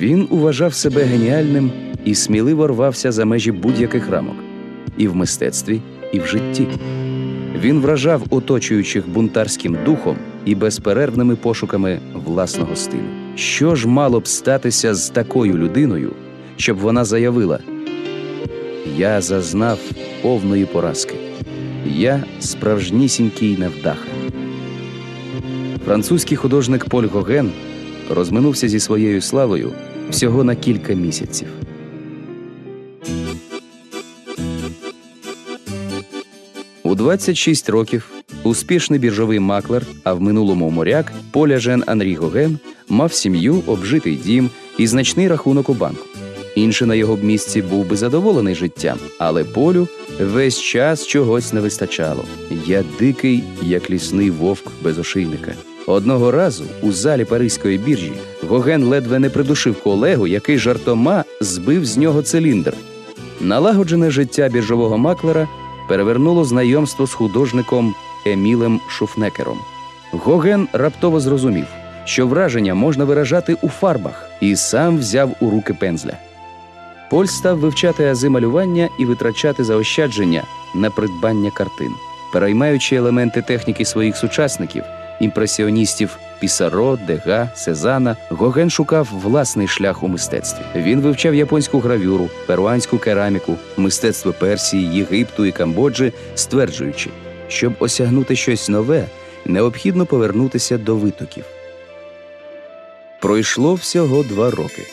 Він уважав себе геніальним і сміливо рвався за межі будь-яких рамок і в мистецтві, і в житті. Він вражав оточуючих бунтарським духом і безперервними пошуками власного стилю. Що ж мало б статися з такою людиною, щоб вона заявила: Я зазнав повної поразки, я справжнісінький невдаха. Французький художник Поль Гоген розминувся зі своєю славою всього на кілька місяців. У 26 років успішний біржовий маклер, а в минулому моряк Поля Жен Анрі Гоген мав сім'ю, обжитий дім і значний рахунок у банку. Інший на його б місці був би задоволений життям, але полю весь час чогось не вистачало. Я дикий, як лісний вовк без ошейника. Одного разу у залі Паризької біржі Гоген ледве не придушив колегу, який жартома збив з нього циліндр. Налагоджене життя біржового маклера перевернуло знайомство з художником Емілем Шуфнекером. Гоген раптово зрозумів, що враження можна виражати у фарбах, і сам взяв у руки пензля. Поль став вивчати ази малювання і витрачати заощадження на придбання картин, переймаючи елементи техніки своїх сучасників, імпресіоністів Пісаро, Дега, Сезана, Гоген шукав власний шлях у мистецтві. Він вивчав японську гравюру, перуанську кераміку, мистецтво Персії, Єгипту і Камбоджі, стверджуючи, щоб осягнути щось нове, необхідно повернутися до витоків. Пройшло всього два роки.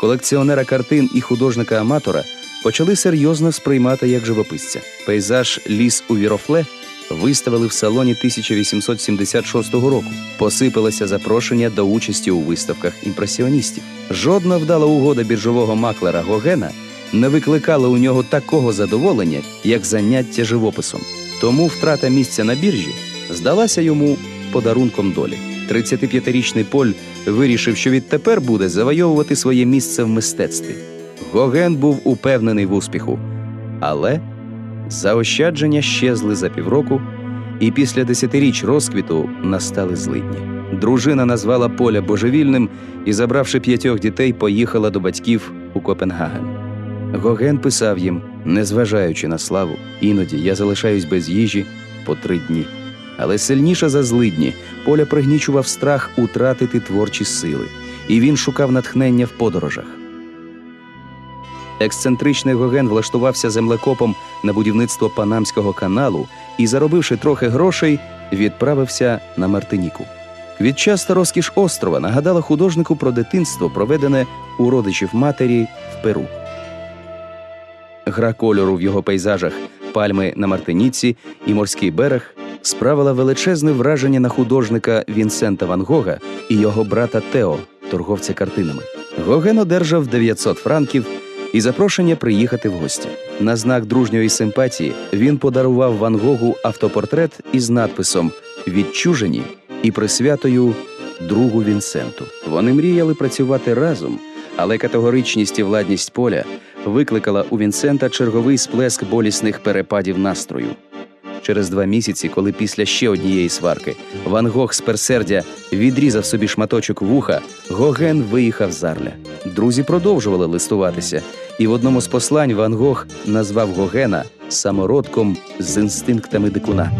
Колекціонера картин і художника-аматора почали серйозно сприймати як живописця. Пейзаж Ліс у Вірофле виставили в салоні 1876 року. Посипалося запрошення до участі у виставках імпресіоністів. Жодна вдала угода біржового маклера Гогена не викликала у нього такого задоволення, як заняття живописом. Тому втрата місця на біржі здалася йому подарунком долі. 35-річний Поль вирішив, що відтепер буде завойовувати своє місце в мистецтві. Гоген був упевнений в успіху, але заощадження щезли за півроку, і після десятиріч розквіту настали злидні. Дружина назвала Поля божевільним і, забравши п'ятьох дітей, поїхала до батьків у Копенгаген. Гоген писав їм, незважаючи на славу, іноді я залишаюсь без їжі по три дні. Але сильніше за злидні Поля пригнічував страх утратити творчі сили, і він шукав натхнення в подорожах. Ексцентричний Гоген влаштувався землекопом на будівництво Панамського каналу і, заробивши трохи грошей, відправився на Мартиніку. Квітчаста розкіш острова нагадала художнику про дитинство, проведене у родичів матері в Перу. Гра кольору в його пейзажах, пальми на Мартиніці і морський берег справила величезне враження на художника Вінсента Ван Гога і його брата Тео, торговця картинами. Гоген одержав 900 франків і запрошення приїхати в гості. На знак дружньої симпатії він подарував Ван Гогу автопортрет із надписом Відчужені і присвятою другу Вінсенту. Вони мріяли працювати разом, але категоричність і владність поля викликала у Вінсента черговий сплеск болісних перепадів настрою. Через два місяці, коли після ще однієї сварки Ван Гог з персердя відрізав собі шматочок вуха, Гоген виїхав з Арля. Друзі продовжували листуватися, і в одному з послань Ван Гог назвав Гогена самородком з інстинктами дикуна.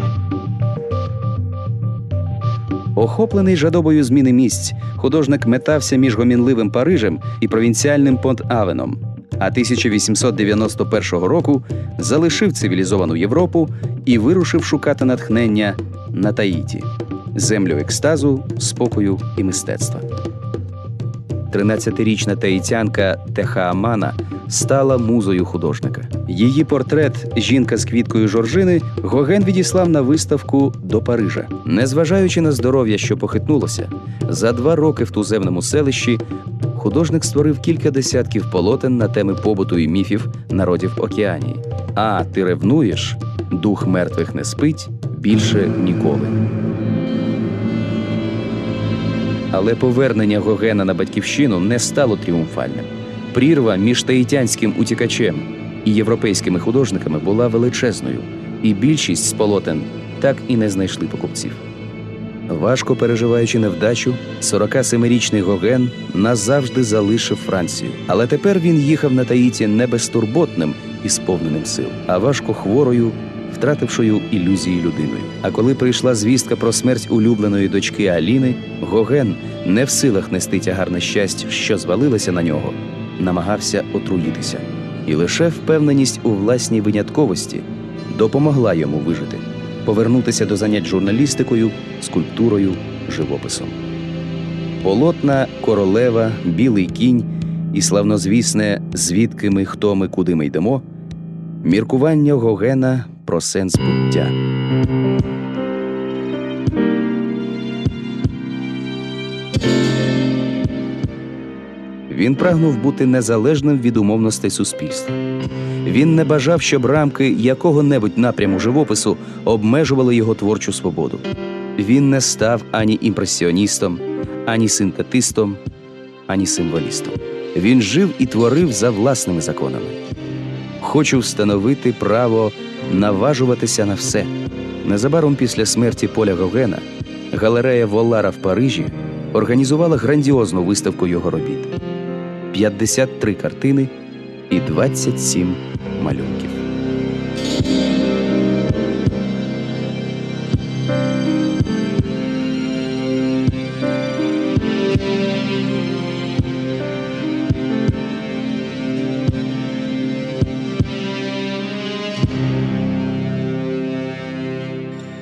Охоплений жадобою зміни місць, художник метався між гомінливим Парижем і провінціальним Понт-Авеном. А 1891 року залишив цивілізовану Європу і вирушив шукати натхнення на Таїті землю екстазу, спокою і мистецтва. 13-річна таїтянка Техаамана стала музою художника. Її портрет Жінка з квіткою Жоржини Гоген відіслав на виставку до Парижа. Незважаючи на здоров'я, що похитнулося, за два роки в туземному селищі художник створив кілька десятків полотен на теми побуту і міфів народів Океанії. А ти ревнуєш, дух мертвих не спить більше ніколи. Але повернення Гогена на батьківщину не стало тріумфальним. Прірва між таїтянським утікачем і європейськими художниками була величезною, і більшість з полотен так і не знайшли покупців. Важко переживаючи невдачу, 47-річний Гоген назавжди залишив Францію. Але тепер він їхав на Таїті не безтурботним і сповненим сил, а важко хворою, втратившою ілюзії людиною. А коли прийшла звістка про смерть улюбленої дочки Аліни, Гоген, не в силах нести тягар нещасть, що звалилося на нього, намагався отруїтися. І лише впевненість у власній винятковості допомогла йому вижити, повернутися до занять журналістикою, скульптурою, живописом. Полотна королева, білий кінь і славнозвісне звідки ми, хто ми, куди ми йдемо. Міркування Гогена про сенс буття. Він прагнув бути незалежним від умовностей суспільства. Він не бажав, щоб рамки якого-небудь напряму живопису обмежували його творчу свободу. Він не став ані імпресіоністом, ані синтетистом, ані символістом. Він жив і творив за власними законами. Хочу встановити право наважуватися на все. Незабаром після смерті Поля Гогена галерея Волара в Парижі організувала грандіозну виставку його робіт: 53 картини і 27 малюнків.